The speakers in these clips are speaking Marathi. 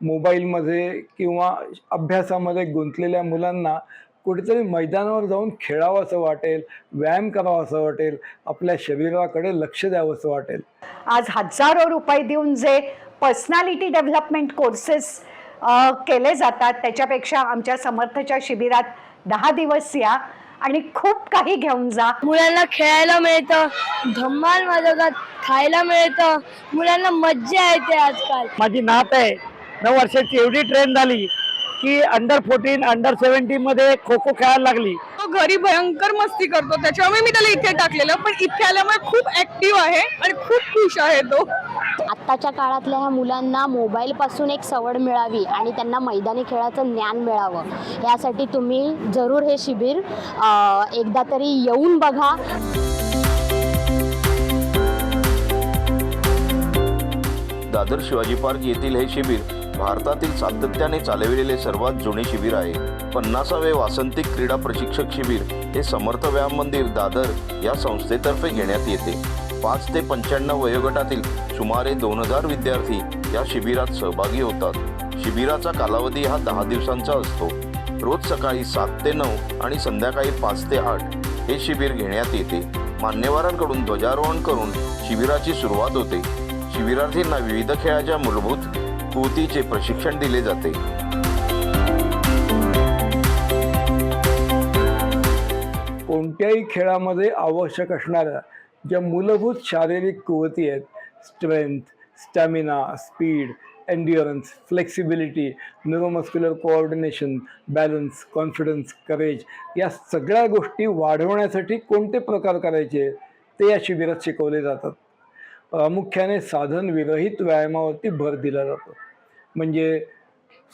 मोबाईलमध्ये किंवा अभ्यासामध्ये गुंतलेल्या मुलांना कुठेतरी मैदानावर जाऊन खेळावंसं वाटेल व्यायाम करावा असं वाटेल आपल्या शरीराकडे लक्ष द्यावं असं वाटेल. आज हजारो रुपये देऊन जे पर्सनॅलिटी डेव्हलपमेंट कोर्सेस केले जातात त्याच्यापेक्षा आमच्या समर्थच्या शिबिरात दहा दिवस या आणि खूप काही घेऊन जा. मुलांना खेळायला मिळतं धम्माल माझ्या खायला मिळतं मुलांना मज्जा येते आजकाल. माझी नात आहे नऊ वर्षाची एवढी ट्रेन झाली की अंडर फोर्टीन अंडर सेव्हन्टीन मध्ये खो खो खेळायला लागली. तो घरी भयंकर मस्ती करतो. त्याच्यामुळे मी त्याला इथे टाकलेलं पण इथे आल्यामुळे खूप ऍक्टिव्ह आहे आणि खूप खुश आहे तो. आत्ताच्या काळातल्या ह्या मुलांना मोबाईलपासून एक सवड मिळावी आणि त्यांना मैदानी खेळाचं ज्ञान मिळावं. यासाठी तुम्ही जरूर हे शिबिर एकदा तरी येऊन बघा. दादर शिवाजी पार्क येथील हे शिबिर भारतातील सातत्याने चालविलेले सर्वात जुने शिबिर आहे. पन्नासावे वासंतिक क्रीडा प्रशिक्षक शिबिर हे समर्थ व्यायाम मंदिर दादर या संस्थेतर्फे घेण्यात येते. पाच ते पंच्याण्णव वयोगटातील सुमारे दोन हजार विद्यार्थी या शिबिरात सहभागी होतात. शिबिराचा कालावधी हा दहा दिवसांचा असतो. रोज सकाळी सात ते नऊ आणि संध्याकाळी पाच ते आठ हे शिबिर घेण्यात येते. मान्यवरांकडून ध्वजारोहण करून शिबिराची सुरुवात होते. शिबिरार्थींना विविध खेळाच्या मूलभूत कृतीचे प्रशिक्षण दिले जाते. कोणत्याही खेळामध्ये आवश्यक असणाऱ्या ज्या मूलभूत शारीरिक कुवती आहेत strength stamina speed endurance flexibility neuromuscular coordination balance confidence courage या सगळ्या गोष्टी वाढवण्यासाठी कोणते प्रकार करायचे ते या शिबिरात शिकवले जातात. प्रामुख्याने साधन विरहित व्यायामावरती भर दिला जातो. म्हणजे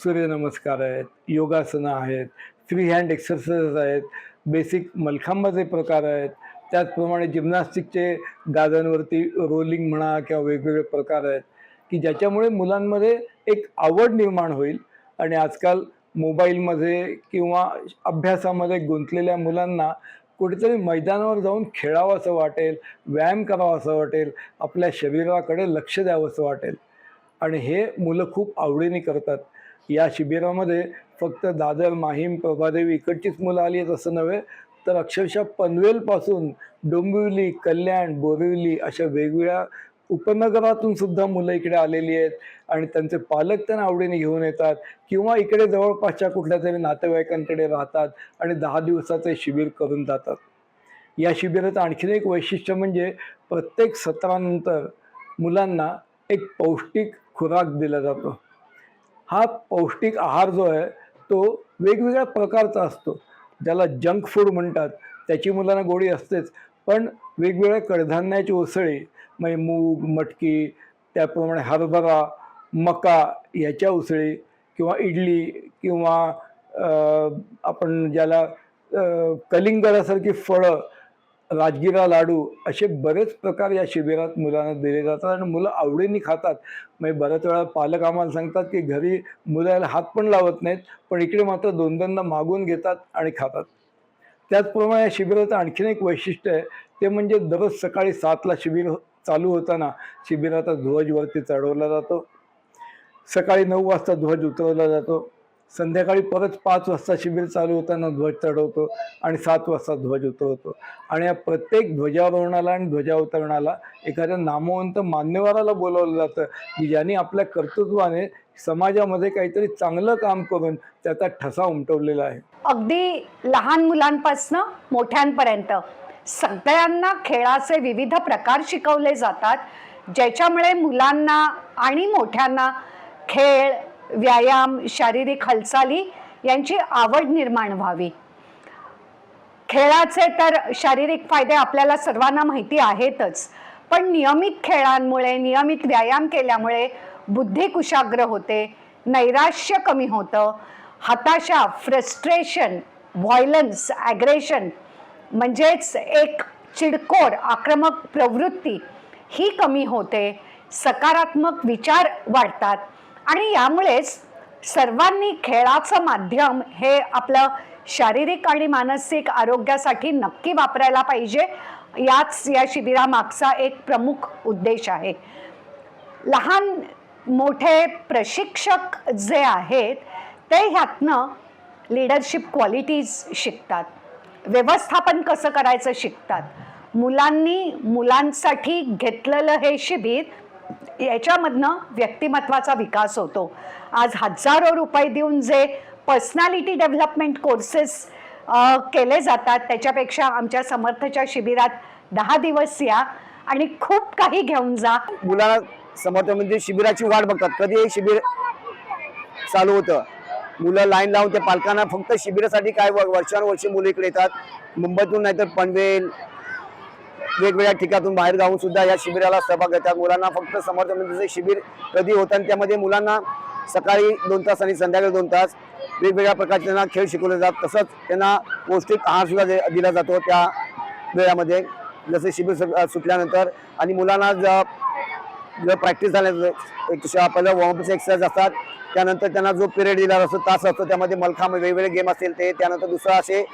सूर्यनमस्कार आहेत योगासनं आहेत फ्री हँड एक्सरसाइज आहेत बेसिक मलखांबाचे प्रकार आहेत. त्याचप्रमाणे जिम्नॅस्टिकचे गाद्यांवरती रोलिंग म्हणा किंवा वेगवेगळे प्रकार आहेत की ज्याच्यामुळे मुलांमध्ये एक आवड निर्माण होईल. आणि आजकाल मोबाईलमध्ये किंवा अभ्यासामध्ये गुंतलेल्या मुलांना कुठेतरी मैदानावर जाऊन खेळावं असं वाटेल व्यायाम करावा असं वाटेल आपल्या शरीराकडे लक्ष द्यावं असं वाटेल. आणि हे मुलं खूप आवडीने करतात. या शिबिरामध्ये फक्त दादर माहीम प्रभादेवी इकडचीच मुलं आली आहेत असं नव्हे तर अक्षरशः पनवेलपासून डोंबिवली कल्याण बोरिवली अशा वेगवेगळ्या उपनगरातून सुद्धा मुलं इकडे आलेली आहेत आणि त्यांचे पालक त्यांना आवडीने घेऊन येतात किंवा इकडे जवळपासच्या कुठल्या तरी नातेवाईकांकडे राहतात आणि दहा दिवसाचे शिबिर करून जातात. या शिबिराचं आणखीन एक वैशिष्ट्य म्हणजे प्रत्येक सत्रानंतर मुलांना एक पौष्टिक खुराक दिला जातो. हा पौष्टिक आहार जो आहे तो वेगवेगळ्या प्रकारचा असतो. ज्याला जंक फूड म्हणतात. त्याची मुलांना गोडी असतेच. पण वेगवेगळ्या कडधान्याची उसळी म्हणजे मूग मटकी त्याप्रमाणे हरभरा मका ह्याच्या उसळी किंवा इडली किंवा आपण ज्याला कलिंगडासारखी फळं राजगिरा लाडू असे बरेच प्रकार या शिबिरात मुलांना दिले जातात आणि मुलं आवडीने खातात. म्हणजे बऱ्याच वेळा पालक आम्हाला सांगतात की घरी मुलाला हात पण लावत नाहीत पण इकडे मात्र दोन दोनदा मागून घेतात आणि खातात. त्याचप्रमाणे या शिबिराचं आणखीन एक वैशिष्ट्य आहे ते म्हणजे दररोज सकाळी सातला शिबिर हो- चालू होताना शिबिराचा ध्वज वरती चढवला जातो. सकाळी नऊ वाजता ध्वज उतरवला जातो. संध्याकाळी परत पाच वाजता शिबिर चालू होताना ध्वज चढवतो आणि सात वाजता ध्वज उतरवतो. आणि या प्रत्येक ध्वजारोहणाला आणि ध्वजावतरणाला एखाद्या नामवंत मान्यवराला बोलवलं जातं की ज्यांनी आपल्या कर्तृत्वाने समाजामध्ये काहीतरी चांगलं काम करून त्याचा ठसा उमटवलेला आहे. अगदी लहान मुलांपासनं मोठ्यांपर्यंत. सगळ्यांना खेळाचे विविध प्रकार शिकवले जातात ज्याच्यामुळे मुलांना आणि मोठ्यांना खेळ व्यायाम शारीरिक हालचाली यांची आवड निर्माण व्हावी. खेळाचे तर शारीरिक फायदे आपल्याला सर्वांना माहिती आहेतच पण नियमित खेळांमुळे नियमित व्यायाम केल्यामुळे बुद्धी कुशाग्र होते नैराश्य कमी होतं हताशा फ्रस्ट्रेशन व्हायलन्स ॲग्रेशन म्हणजेच एक चिडकोर आक्रमक प्रवृत्ती ही कमी होते सकारात्मक विचार वाढतात आणि यामुळेच सर्वांनी खेळाचं माध्यम हे आपलं शारीरिक आणि मानसिक आरोग्यासाठी नक्की वापरायला पाहिजे. याच या शिबिरामागचा एक प्रमुख उद्देश आहे. लहान मोठे प्रशिक्षक जे आहेत ते ह्यातनं लिडरशिप क्वालिटीज शिकतात. व्यवस्थापन कसं करायचं शिकतात? मुलांनी मुलांसाठी घेतलेलं हे शिबिर याच्यामधनं व्यक्तिमत्वाचा विकास होतो. आज हजारो रुपये देऊन जे पर्सनॅलिटी डेव्हलपमेंट कोर्सेस केले जातात त्याच्यापेक्षा आमच्या समर्थच्या शिबिरात दहा दिवस या आणि खूप काही घेऊन जा. मुलांना समर्थ म्हणजे शिबिराची वाट बघतात. कधी हे शिबिर चालू होतं? मुलं लाईन लावून त्या पालकांना फक्त शिबिरासाठी काय व- वर्षानुवर्षे मुलं इकडे येतात. मुंबईतून नाहीतर पनवेल वेगवेगळ्या ठिकाणातून बाहेर जाऊन सुद्धा या शिबिराला सहभाग घेतात. मुलांना फक्त समर्थ मंदिराचे शिबिर कधी होतं आणि त्यामध्ये मुलांना सकाळी दोन तास आणि संध्याकाळी दोन तास वेगवेगळ्या प्रकारचे त्यांना खेळ शिकवले जातात. तसंच त्यांना पौष्टिक आहारसुद्धा दे- दिला जातो त्या वेळामध्ये. जसे शिबिर सु- सुटल्यानंतर आणि मुलांना जर प्रॅक्टिस झाल्याचं एक आपल्याला पहिलं वॉर्मअपचे एक्सरसाइज असतात. त्यानंतर त्यांना जो पिरियड दिला असतो तास असतो त्यामध्ये मलखांब वेगवेगळे गेम असतील ते. त्यानंतर दुसरा असे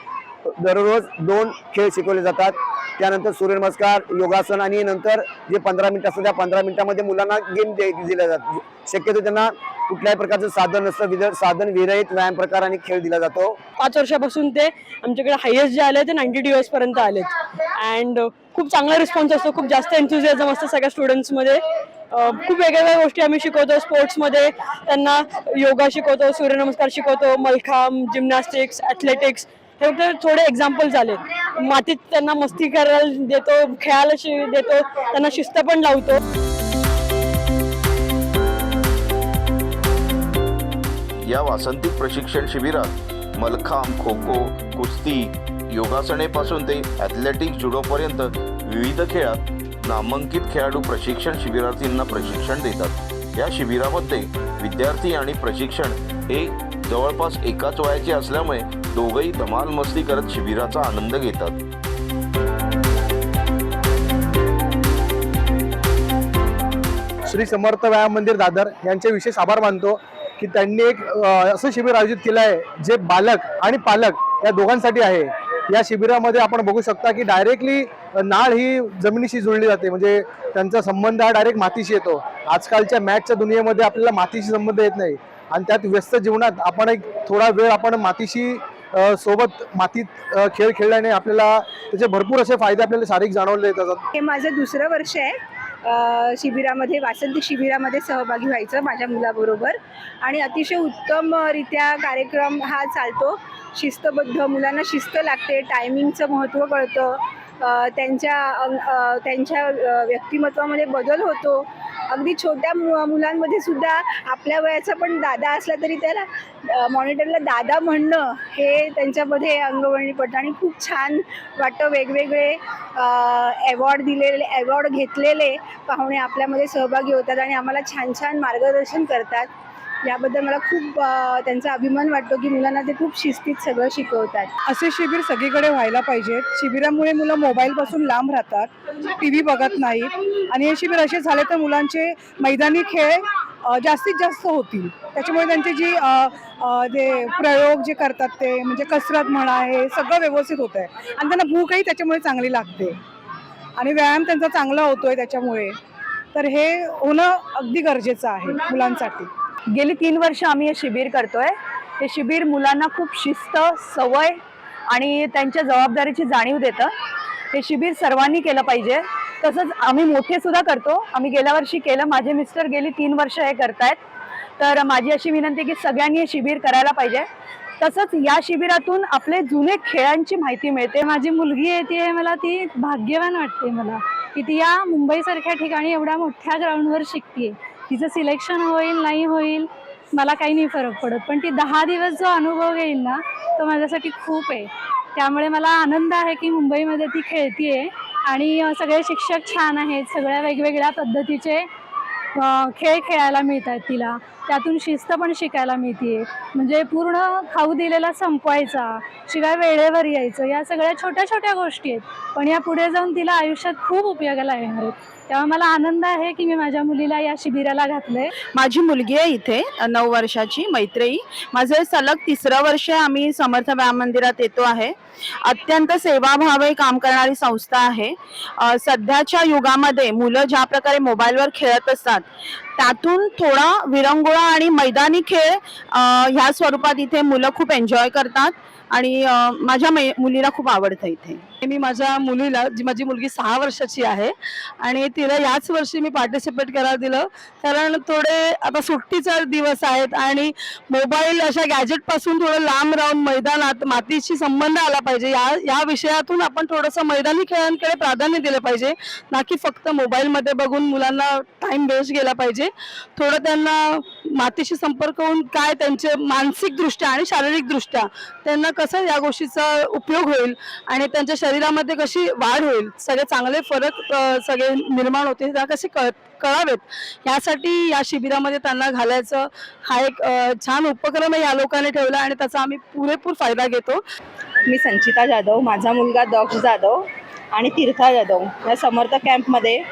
दररोज दोन खेळ शिकवले जातात. त्यानंतर सूर्यनमस्कार योगासन आणि नंतर जे पंधरा मिनिटं असतं त्या पंधरा मिनिटामध्ये मुलांना गेम दिल्या जातात शक्यतो त्यांना कुठल्याही प्रकारचं साधन नसतं विदर साधन विरहित व्यायाम प्रकार आणि खेळ दिला जातो. पाच वर्षापासून ते आमच्याकडे हायेस्ट जे आले ते नाईन्टी डी पर्यंत आलेत. अँड खूप चांगला रिस्पॉन्स असतो खूप जास्त एन्थुझियाझम असतं सगळ्या स्टुडंट्समध्ये खूप वेगवेगळ्या गोष्टी आम्ही शिकवतो स्पोर्ट्समध्ये त्यांना योगा शिकवतो सूर्यनमस्कार शिकवतो मलखांब जिमनॅस्टिक्स ॲथलेटिक्स हे फक्त थोडे एक्झाम्पल झाले. मातीत त्यांना मस्ती करायला देतो खेळायला शि देतो त्यांना शिस्त पण लावतो. या वासंतिक प्रशिक्षण शिबिरात मलखांब खो खो कुस्ती योगासनेपासून ते ॲथलेटिक जुडोपर्यंत विविध खेळात नामांकित खेळाडू प्रशिक्षण शिबिरार्थींना प्रशिक्षण देतात. या शिबिरामध्ये विद्यार्थी आणि प्रशिक्षण हे जवळपास एकाच वयाचे असल्यामुळे दोघंही धमाल मस्ती करत शिबिराचा आनंद घेतात. श्री समर्थ व्यायाम मंदिर दादर यांचे विशेष आभार मानतो की त्यांनी एक असं शिबिर आयोजित केलं आहे जे बालक आणि पालक या दोघांसाठी आहे. या शिबिरामध्ये आपण बघू शकता की डायरेक्टली नाळ ही जमिनीशी जुळली जाते. म्हणजे त्यांचा संबंध हा डायरेक्ट मातीशी येतो. आजकालच्या मॅचच्या दुनियेमध्ये आपल्याला मातीशी संबंध येत नाही. आणि त्यात व्यस्त जीवनात आपण एक थोडा वेळ आपण मातीशी सोबत मातीत खेळ खेळल्याने आपल्याला त्याचे भरपूर असे फायदे आपल्याला शारीरिक जाणवले जातात. हे माझं दुसरं वर्ष आहे. शिबिरामध्ये वासंती शिबिरामध्ये सहभागी व्हायचं माझ्या मुलाबरोबर. आणि अतिशय उत्तमरित्या कार्यक्रम हा चालतो. शिस्तबद्ध मुलांना शिस्त लागते टायमिंगचं महत्त्व कळतं. त्यांच्या त्यांच्या व्यक्तिमत्वामध्ये बदल होतो. अगदी छोट्या मु मुलांमध्ये सुद्धा आपल्या वयाचा पण दादा असला तरी त्याला मॉनिटरला दादा म्हणणं हे त्यांच्यामध्ये अंगवळणी पडतं. आणि खूप छान वाटतं वेगवेगळे अवॉर्ड दिलेले अवॉर्ड घेतलेले पाहुणे आपल्यामध्ये सहभागी होतात आणि आम्हाला छान छान मार्गदर्शन करतात. याबद्दल मला खूप त्यांचा अभिमान वाटतो की मुलांना ते खूप शिस्तीत सगळं शिकवतात. असे शिबिर सगळीकडे व्हायला पाहिजेत शिबिरामुळे मुलं मोबाईलपासून लांब राहतात टी व्ही बघत नाहीत आणि हे शिबिर असे झाले तर मुलांचे मैदानी खेळ जास्तीत जास्त होतील. त्याच्यामुळे त्यांचे जी जे प्रयोग जे करतात ते म्हणजे कसरत म्हणा हे सगळं व्यवस्थित होतं आहे आणि त्यांना भूकही त्याच्यामुळे चांगली लागते. आणि व्यायाम त्यांचा चांगला होतोय त्याच्यामुळे. तर हे होणं अगदी गरजेचं आहे मुलांसाठी. गेली तीन वर्ष आम्ही हे शिबिर करतोय. हे शिबिर मुलांना खूप शिस्त सवय आणि त्यांच्या जबाबदारीची जाणीव देतं. हे शिबिर सर्वांनी केलं पाहिजे. तसंच आम्ही मोठे सुद्धा करतो. आम्ही गेल्या वर्षी केलं. माझे मिस्टर गेली तीन वर्ष हे करतायत. तर माझी अशी विनंती की सगळ्यांनी हे शिबिर करायला पाहिजे. तसंच या शिबिरातून आपले जुने खेळांची माहिती मिळते. माझी मुलगी येते मला ती भाग्यवान वाटते मला की ती या मुंबईसारख्या ठिकाणी एवढ्या मोठ्या ग्राउंडवर शिकते तिचं सिलेक्शन होईल नाही होईल मला काही नाही फरक पडत. पण ती दहा दिवस जो अनुभव घेईल ना तो माझ्यासाठी खूप आहे. त्यामुळे मला आनंद आहे की मुंबईमध्ये ती खेळतीये आणि सगळे शिक्षक छान आहेत. सगळ्या वेगवेगळ्या पद्धतीचे खेळ खेळायला मिळतात तिला. त्यातून शिस्त पण शिकायला मिळते म्हणजे पूर्ण खाऊ दिलेला संपवायचा शिवाय वेळेवर यायचं या सगळ्या छोट्या छोट्या गोष्टी आहेत. पण या पुढे जाऊन तिला आयुष्यात खूप उपयोगाला येणार आहेत. तेव्हा मला आनंद आहे की मी माझ्या मुलीला या शिबिराला घातलंय. माझी मुलगी आहे इथे नऊ वर्षाची मैत्रेयी. माझं सलग तिसरं वर्ष आम्ही समर्थ व्यायाम मंदिरात येतो आहे. अत्यंत सेवाभावे काम करणारी संस्था आहे. सध्याच्या युगामध्ये मुलं ज्या प्रकारे मोबाईलवर खेळत असतात त्यातून थोडा विरंगुळा आणि मैदानी खेळ ह्या स्वरूपात इथे मुलं खूप एन्जॉय करतात. आणि माझ्या मै- मुलीला खूप आवडतं इथे. मी माझ्या मुलीला जी माझी मुलगी सहा वर्षाची आहे आणि तिला याच वर्षी मी पार्टिसिपेट करायला दिलं. कारण थोडे आता सुट्टीचा दिवस आहेत आणि मोबाईल अशा गॅजेटपासून थोडं लांब राहून मैदानात मातीशी संबंध आला पाहिजे. या या विषयातून आपण थोडंसं मैदानी खेळांकडे प्राधान्य दिलं पाहिजे. ना की फक्त मोबाईलमध्ये बघून मुलांना टाइम वेस्ट गेला पाहिजे. थोडं त्यांना मातीशी संपर्क होऊन काय त्यांचे मानसिकदृष्ट्या आणि शारीरिकदृष्ट्या त्यांना कसं या गोष्टीचा उपयोग होईल आणि त्यांच्या शरीरामध्ये कशी वाढ होईल सगळे चांगले फरक सगळे निर्माण होतील त्या कसे कळ कळावेत? यासाठी या शिबिरामध्ये त्यांना घालायचं हा एक छान उपक्रम या लोकांनी ठेवला आणि त्याचा आम्ही पुरेपूर फायदा घेतो. मी संचिता जाधव माझा मुलगा दक्ष जाधव आणि तीर्था जाधव या समर्थ कॅम्पमध्ये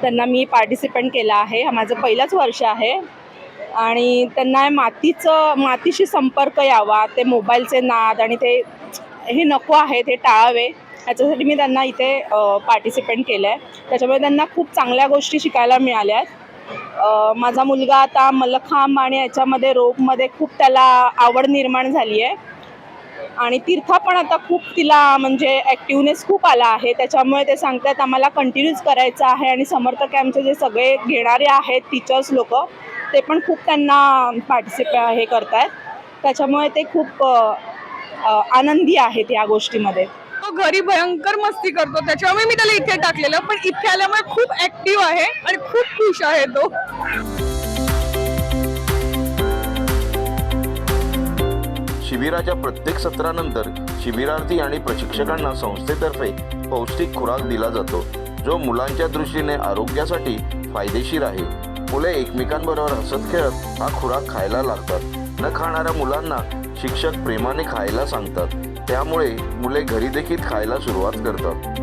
त्यांना मी पार्टिसिपेंट केला आहे. हा माझं पहिलंच वर्ष आहे. आणि त्यांना मातीचं मातीशी संपर्क यावा ते मोबाईलचे नाद आणि ते हे नको आहे ते टाळावे. याच्यासाठी मी त्यांना इथे पार्टिसिपेंट केलं आहे त्याच्यामुळे त्यांना खूप चांगल्या गोष्टी शिकायला मिळाल्या आहेत. माझा मुलगा आता मलखांब आणि याच्यामध्ये रोपमध्ये खूप त्याला आवड निर्माण झाली आहे आणि तीर्था पण आता खूप तिला म्हणजे ॲक्टिवनेस खूप आला आहे. त्याच्यामुळे ते सांगतात आम्हाला कंटिन्यूज करायचं आहे आणि समर्थ कॅम्पचे जे सगळे घेणारे आहेत टीचर्स लोक ते पण खूप त्यांना पार्टिसिपे हे करत आहेत त्याच्यामुळे ते खूप आनंदी आहेत या गोष्टीमध्ये. तो घरी भयंकर मस्ती करतो. त्याच्यामुळे मी त्याला इथे टाकलेलं पण इथे आल्यामुळे खूप ॲक्टिव्ह आहे आणि खूप खुश आहे तो. शिबिराच्या प्रत्येक सत्रानंतर शिबिरार्थी आणि प्रशिक्षकांना संस्थेतर्फे पौष्टिक खुराक दिला जातो जो मुलांच्या दृष्टीने आरोग्यासाठी फायदेशीर आहे. मुले एकमेकांबरोबर हसत खेळत हा खुराक खायला लागतात. न खाणाऱ्या मुलांना शिक्षक प्रेमाने खायला सांगतात. त्यामुळे मुले घरी देखील खायला सुरुवात करतात.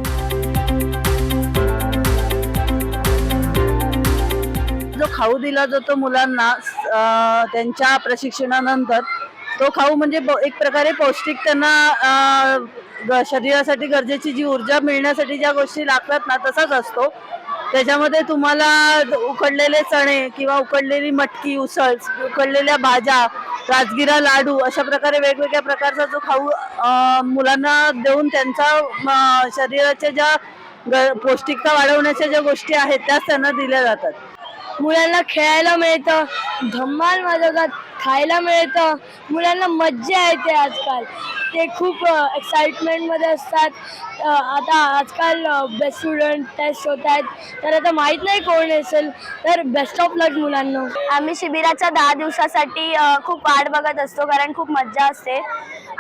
जो खाऊ दिला जातो मुलांना त्यांच्या प्रशिक्षणानंतर तो खाऊ म्हणजे एक प्रकारे पौष्टिक त्यांना ग- शरीरासाठी गरजेची जी ऊर्जा मिळण्यासाठी ज्या गोष्टी लागतात ना तसाच असतो. त्याच्यामध्ये तुम्हाला उकडलेले चणे किंवा उकडलेली मटकी उसळ उकडलेल्या भाज्या राजगिरा लाडू अशा प्रकारे वेगवेगळ्या प्रकारचा जो खाऊ मुलांना देऊन त्यांचा शरीराच्या ज्या ग- पौष्टिकता वाढवण्याच्या ज्या गोष्टी आहेत त्याच त्यांना दिल्या जातात. मुलांना खेळायला मिळतं. धम्माल माझ्यात खायला मिळतं. मुलांना मज्जा येते आजकाल. ते खूप एक्साइटमेंटमध्ये असतात. आता आजकाल बेस्ट स्टुडंट टेस्ट होत आहेत तर आता माहीत नाही कोण असेल. तर बेस्ट ऑफ लक मुलांना. आम्ही शिबिराच्या दहा दिवसासाठी खूप वाट बघत असतो कारण खूप मज्जा असते.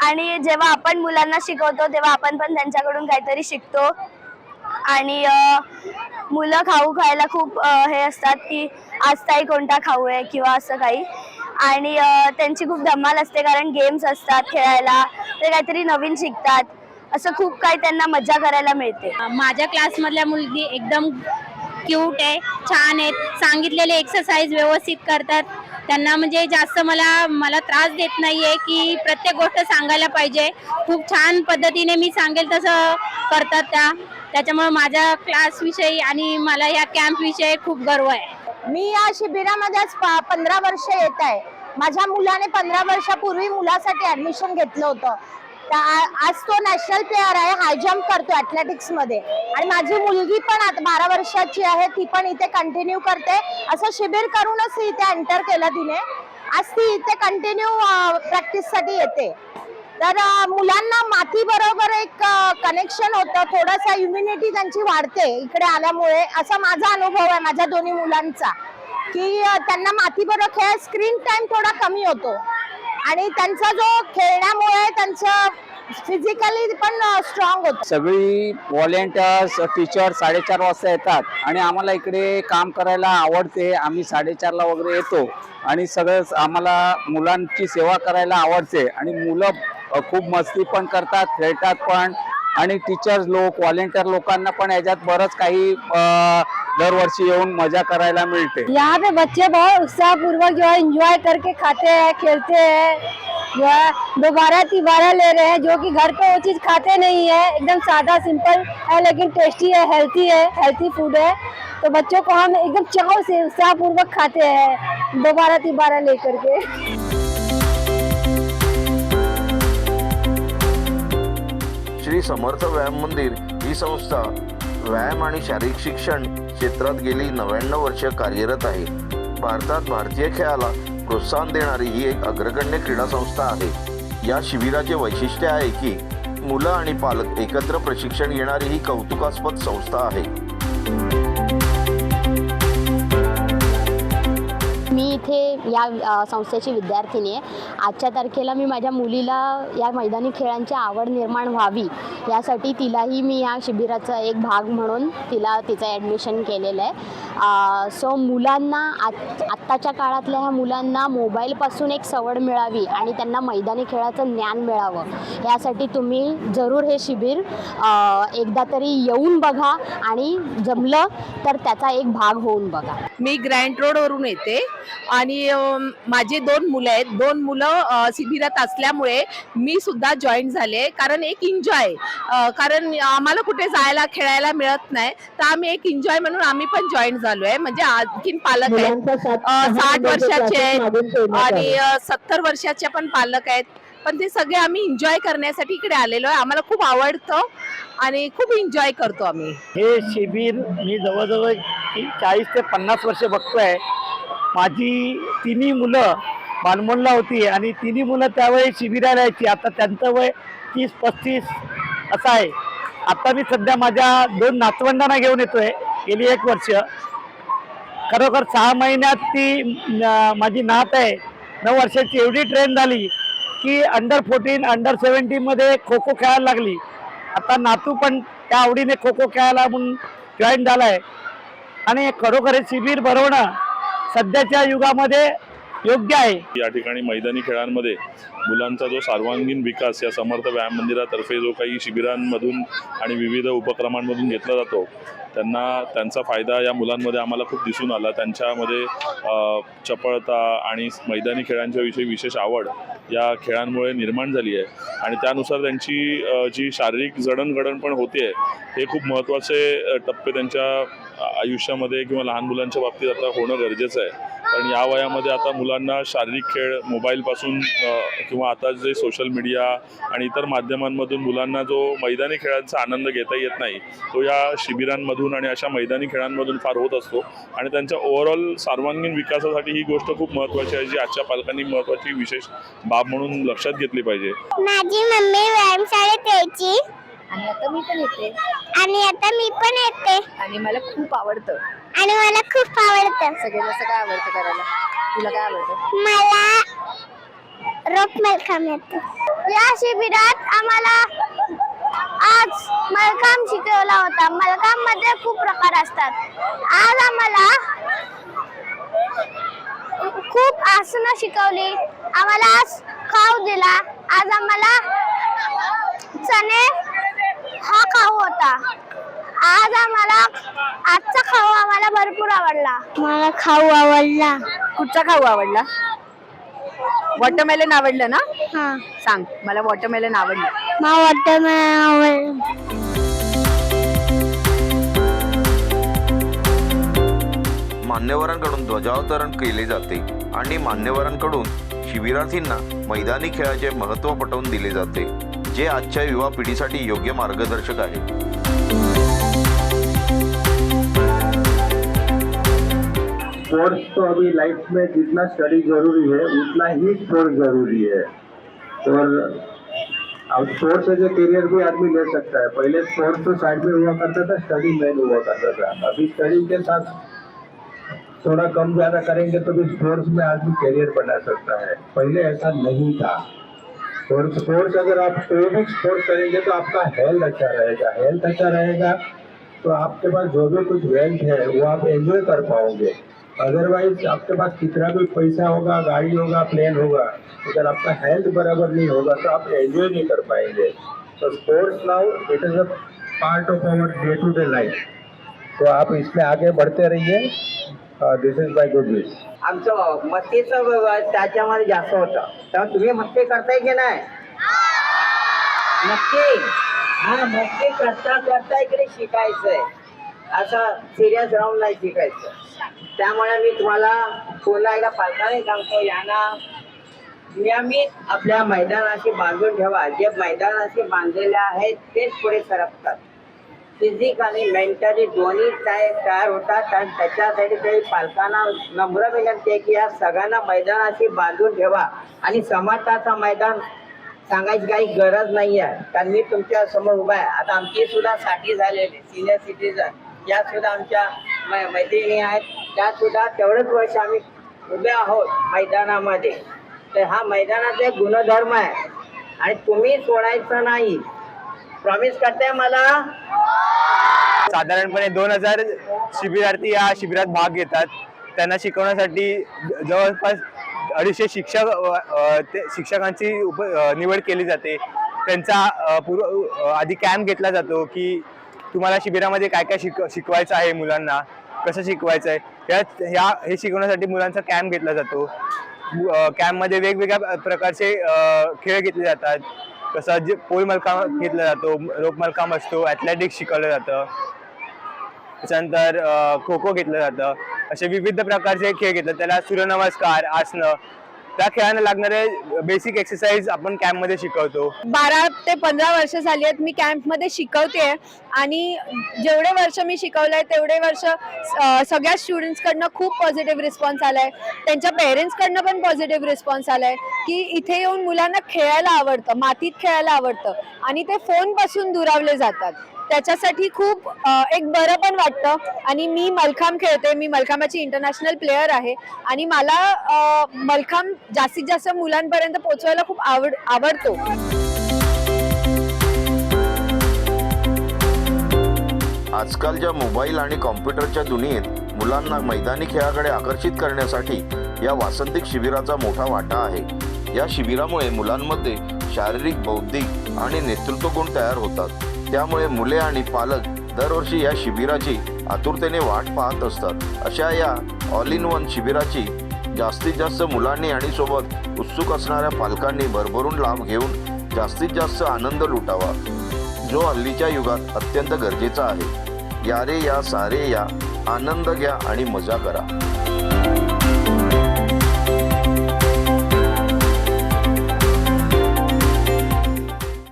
आणि जेव्हा आपण मुलांना शिकवतो तेव्हा आपण पण त्यांच्याकडून काहीतरी शिकतो. आणि मुलं खाऊ खायला खूप हे असतात की आज ताई कोणता खाऊ आहे किंवा असं काही. आणि त्यांची खूप धमाल असते कारण गेम्स असतात खेळायला. ते काहीतरी नवीन शिकतात. असं खूप काही त्यांना मज्जा करायला मिळते. माझ्या क्लासमधल्या मुलगी एकदम क्यूट आहे छान आहेत सांगितलेले एक्सरसाइज व्यवस्थित करतात. त्यांना म्हणजे जास्त मला मला त्रास देत नाहीये की प्रत्येक गोष्ट सांगायला पाहिजे. खूप छान पद्धतीने मी सांगेल तसं करतात त्या. त्याच्यामुळे माझ्या क्लासविषयी आणि मला या कॅम्पविषयी खूप गर्व आहे. मी या शिबिरामध्ये आज पंधरा वर्ष येत आहे. माझ्या मुलाने पंधरा वर्षापूर्वी मुलासाठी ऍडमिशन घेतलं होतं. आज तो नॅशनल प्लेअर आहे हाय जम्प करतो अथलेटिक्समध्ये. आणि माझी मुलगी पण बारा वर्षाची आहे ती पण इथे कंटिन्यू करते. असं शिबिर करूनच इथे एंटर केलं तिने. आज ती इथे कंटिन्यू प्रॅक्टिससाठी येते. तर मुलांना माती बरोबर एक कनेक्शन होतं. थोडासा इम्युनिटी त्यांची वाढते इकडे आल्यामुळे. असा माझा अनुभव आहे माझ्या दोन्ही मुलांचा. की त्यांना माती बरोबर खेळ स्क्रीन टाइम थोडा कमी होतो. आणि त्यांचा जो खेळण्यामुळे त्यांचं फिजिकली पण स्ट्रॉंग होतं. सगळी व्हॉलेंटियर्स टीचर साडेचार वाजता येतात आणि आम्हाला इकडे काम करायला आवडते. आम्ही साडेचारला वगैरे येतो आणि सगळं आम्हाला मुलांची सेवा करायला आवडते. आणि मुलं खूप मस्ती पण करतात खेळतात पण. आणि टीचर्स लोक व्हॉलेंटियर लोकांना पण याच्यात बरंच काही दरवर्षी येऊन मजा करायला मिळते. यहाँ पे बच्चे बहुत उत्साह पूर्वक जो है एंजॉय करके खाते हैं खेलते हैं। जो है दोबारा तिबारा ले रहे हैं जो कि घर पे वो चीज खाते नहीं है। एकदम सादा सिंपल है लेकिन टेस्टी है हेल्थी है हेल्थी फूड है। तो बच्चों को हम एकदम चाव से उत्साहपूर्वक खाते हैं दोबारा तिबारा लेकर के। श्री समर्थ व्यायाम मंदिर ही संस्था व्यायाम आणि शारीरिक शिक्षण क्षेत्रात गेली नव्याण्णव वर्ष कार्यरत आहे. भारतात भारतीय खेळाला प्रोत्साहन देणारी ही एक अग्रगण्य क्रीडा संस्था आहे. या शिबिराचे वैशिष्ट्य आहे की मुलं आणि पालक एकत्र प्रशिक्षण घेणारी ही कौतुकास्पद संस्था आहे. मी इथे या संस्थेची विद्यार्थिनी आहे. आजच्या तारखेला मी माझ्या मुलीला या मैदानी खेळांची आवड निर्माण व्हावी यासाठी तिलाही मी या शिबिराचा एक भाग म्हणून तिला तिचं ॲडमिशन केलेलं आहे. सो मुलांना आत आत्ताच्या काळातल्या ह्या मुलांना मोबाईलपासून एक सवड मिळावी आणि त्यांना मैदानी खेळाचं ज्ञान मिळावं यासाठी तुम्ही जरूर हे शिबिर एकदा तरी येऊन बघा आणि जमलं तर त्याचा एक भाग होऊन बघा. मी ग्रँड रोडवरून येते. आणि माझे दोन मुलं आहेत. दोन मुलं शिबिरात असल्यामुळे मी सुद्धा जॉईन झाले. कारण एक एन्जॉय कारण आम्हाला कुठे जायला खेळायला मिळत नाही. तर आम्ही एक एन्जॉय म्हणून आम्ही पण जॉईन झालो आहे म्हणजे आणखीन पालक आहेत. साठ वर्षाचे आहेत. आणि सत्तर वर्षाचे पण पालक आहेत. पण ते सगळे आम्ही एन्जॉय करण्यासाठी इकडे आलेलो आहे. आम्हाला खूप आवडतं आणि खूप एन्जॉय करतो आम्ही. हे शिबिर मी जवळजवळ चाळीस ते पन्नास वर्ष बघतोय. माझी तिन्ही मुलं बालमोलला होती आणि तिन्ही मुलं त्यावेळी शिबिराला यायची आता त्यांचं वय तीस पस्तीस असं आहे. आता मी सध्या माझ्या दोन नातवंडांना घेऊन येतोय गेली एक वर्ष. खरोखर सहा महिन्यात ती माझी नात आहे. नऊ वर्षाची एवढी ट्रेन झाली की अंडर फोर्टीन अंडर सेवन्टीनमध्ये खो खो खेळायला लागली. आता नातू पण त्या आवडीने खो खो खेळायला म्हणून जॉईन झाला आहे आणि खरोखर हे शिबिर भरवणं सध्याच्या युगामध्ये योग्य आहे. या ठिकाणी मैदानी खेळांमध्ये मुलांचा जो सर्वांगीण विकास या समर्थ व्यायाम मंदिरातर्फे जो काही शिबिरांमधून आणि विविध उपक्रमांमधून घेतला जातो त्यांना त्यांचा फायदा या मुलांमध्ये आम्हाला खूप दिसून आला. त्यांच्यामध्ये चपळता आणि मैदानी खेळांच्या विषयी विशेष आवड या खेळांमुळे निर्माण झाली आहे. आणि त्यानुसार त्यांची जी शारीरिक जडणघडण पण होते हे खूप महत्त्वाचे टप्पे त्यांच्या आयुष्यामध्ये किंवा लहान मुलांच्या बाबतीत आता होणं गरजेचं आहे. कारण या वयामध्ये आता मुलांना शारीरिक खेळ मोबाईलपासून किंवा आता जे सोशल मीडिया आणि इतर माध्यमांमधून मुलांना जो मैदानी खेळांचा आनंद घेता येत नाही तो या शिबिरांमधून आणि अशा मैदानी खेळांमधून फार होत असतो. आणि त्यांच्या ओव्हरऑल सर्वांगीण विकासासाठी ही गोष्ट खूप महत्त्वाची आहे जी आजच्या पालकांनी महत्त्वाची विशेष बाब म्हणून लक्षात घेतली पाहिजे. माझी मम्मी व्यायामशाळेत यायची. आणि आता मी पण येते. आणि आता मी पण येते. आणि मला खूप आवडतं. आणि मला खूप आवडतं. सगळ्यात जास्त काय आवडतं करायला? तुला काय आवडतं? मला रोप मलखांब येते. या शिबिरात आम्हाला आज मलखांब शिकवला होता. मलखांबमध्ये खूप प्रकार असतात. आज आम्हाला खूप आसनं शिकवली. आम्हाला आज खाऊ दिला. आज आम्हाला चणे हा खाऊ होता. आज आम्हाला आजचा खाऊ आम्हाला भरपूर आवडला. मला खाऊ आवडला. कुठचा खाऊ आवडला? वॉटरमेलन आवडलं ना? हा. सांग मला वॉटरमेलन आवडलं. मला वाटतं आवडलं. मान्यवरांकडून ध्वजावतरण केले जाते आणि मान्यवरांकडून शिबिरार्थींना मैदानी खेळाचे महत्त्व पटवून दिले जाते जे आजच्या युवा पिढीसाठी योग्य मार्गदर्शक आहे. स्पोर्ट्स तो अभी लाइफ में जितना स्टडी ज़रूरी है, उतना ही स्पोर्ट्स ज़रूरी है। और अब स्पोर्ट्स एज ए करियर भी आदमी ले सकता है। पहले स्पोर्ट्स तो साइड में हुआ करता था स्टडी मेन हुआ करता था। अभी स्टडी के साथ थोड़ा कम ज़्यादा करेंगे तो भी स्पोर्ट्स में आदमी करियर बना सकता है। पहले ऐसा नहीं था। और स्पोर्ट्स अगर आप कोई भी स्पोर्ट्स करेंगे तो आपका हेल्थ अच्छा रहेगा। हेल्थ अच्छा रहेगा तो आपके पास जो भी कुछ वेल्थ है, वो आप एंजॉय कर पाओगे। अदरवाइज आपके पास कितना भी पैसा होगा गाड़ी होगा प्लेन होगा अगर आपका हेल्थ बराबर नहीं होगा तो आप एंजॉय नहीं कर पाएंगे। तो sports now it is a part of our day to day life तो आप इसमें आगे बढ़ते रहिए। This is my good wish आमचं मस्तीचं त्याच्यामध्ये जास्त होतं. तर तुम्ही मस्ती करताय की नाही? नक्की हा मस्ती करता करता इकडे शिकायचंय. असं सिरियस राहून नाही शिकायचं. त्यामुळे मी तुम्हाला पुन्हा एकदा पालकाने सांगतो यांना नियमित आपल्या मैदानाशी बांधून ठेवा. जे मैदानाशी बांधलेले आहेत तेच पुढे सरकतात. फिजिकली मेंटली दोन्ही काय तयार होतात आणि त्याच्यासाठी तरी पालकांना नम्र विनंती आहे की या सगळ्यांना मैदानाशी बांधून ठेवा. आणि समाजाचं मैदान सांगायची काही गरज नाही आहे कारण मी तुमच्यासमोर उभा आहे. आता आमची सुद्धा साठी झालेली सिनियर सिटीजन या सुद्धा आमच्या मै- मैत्रिणी आहेत त्या सुद्धा तेवढंच वर्ष आम्ही उभे आहोत मैदानामध्ये. तर हा मैदानाचा एक गुणधर्म आहे. आणि तुम्ही सोडायचं नाही. प्रॉमिस करताय मला? साधारणपणे दोन हजार शिबिरार्थी या शिबिरात भाग घेतात. त्यांना शिकवण्यासाठी ज- जवळपास अडीचशे शिक्षक ते शिक्षकांची उप निवड केली जाते. त्यांचा पूर्व आधी कॅम्प घेतला जातो की तुम्हाला शिबिरामध्ये काय काय शिक शिकवायचं आहे मुलांना? कसं शिकवायचं आहे ह्या ह्या हे शिकवण्यासाठी मुलांचा कॅम्प घेतला जातो. कॅम्पमध्ये वेगवेगळ्या प्रकारचे खेळ घेतले जातात. कसं जे पोल मलकाम घेतला जातो रोप मलकाम असतो ॲथलेटिक्स शिकवलं जातं. त्याच्यानंतर खो खो घेतलं जातं. असे विविध प्रकारचे खेळ घेतले त्याला सूर्यनमस्कार आसनं त्या खेळांना लागणारे बेसिक एक्सरसाइज आपण कॅम्पमध्ये शिकवतो. बारा ते पंधरा वर्ष झाली आहेत मी कॅम्पमध्ये शिकवते आणि जेवढे वर्ष मी शिकवलंय तेवढे वर्ष सगळ्या सगळ्या स्टुडंट्सकडनं खूप पॉझिटिव्ह रिस्पॉन्स आलाय. त्यांच्या पेरेंट्सकडनं पण पॉझिटिव्ह रिस्पॉन्स आलाय की इथे येऊन मुलांना खेळायला आवडतं मातीत खेळायला आवडतं आणि ते फोनपासून दुरावले जातात. त्याच्यासाठी खूप एक बरं पण वाटतं. आणि मी मलखांब खेळते. मी मलखांबाची इंटरनॅशनल प्लेअर आहे. आणि मला मलखांब जास्तीत जास्त मुलांपर्यंत पोहोचवायला खूप आवड आवडतो. आजकालच्या मोबाईल आणि कॉम्प्युटरच्या दुनियेत मुलांना मैदानी खेळाकडे आकर्षित करण्यासाठी या वासंतिक शिबिराचा मोठा वाटा आहे. या शिबिरामुळे मुलांमध्ये शारीरिक बौद्धिक आणि नेतृत्व गुण तयार होतात. त्यामुळे मुले आणि पालक दरवर्षी या शिबिराची आतुरतेने वाट पाहत असतात. अशा या ऑल इन वन शिबिराची जास्तीत जास्त मुलांनी आणि सोबत उत्सुक असणाऱ्या पालकांनी भरभरून लाभ घेऊन जास्तीत जास्त आनंद लुटावा. जो हल्लीच्या युगात अत्यंत गरजेचा आहे. यारे या सारे या. आनंद घ्या आणि मजा करा.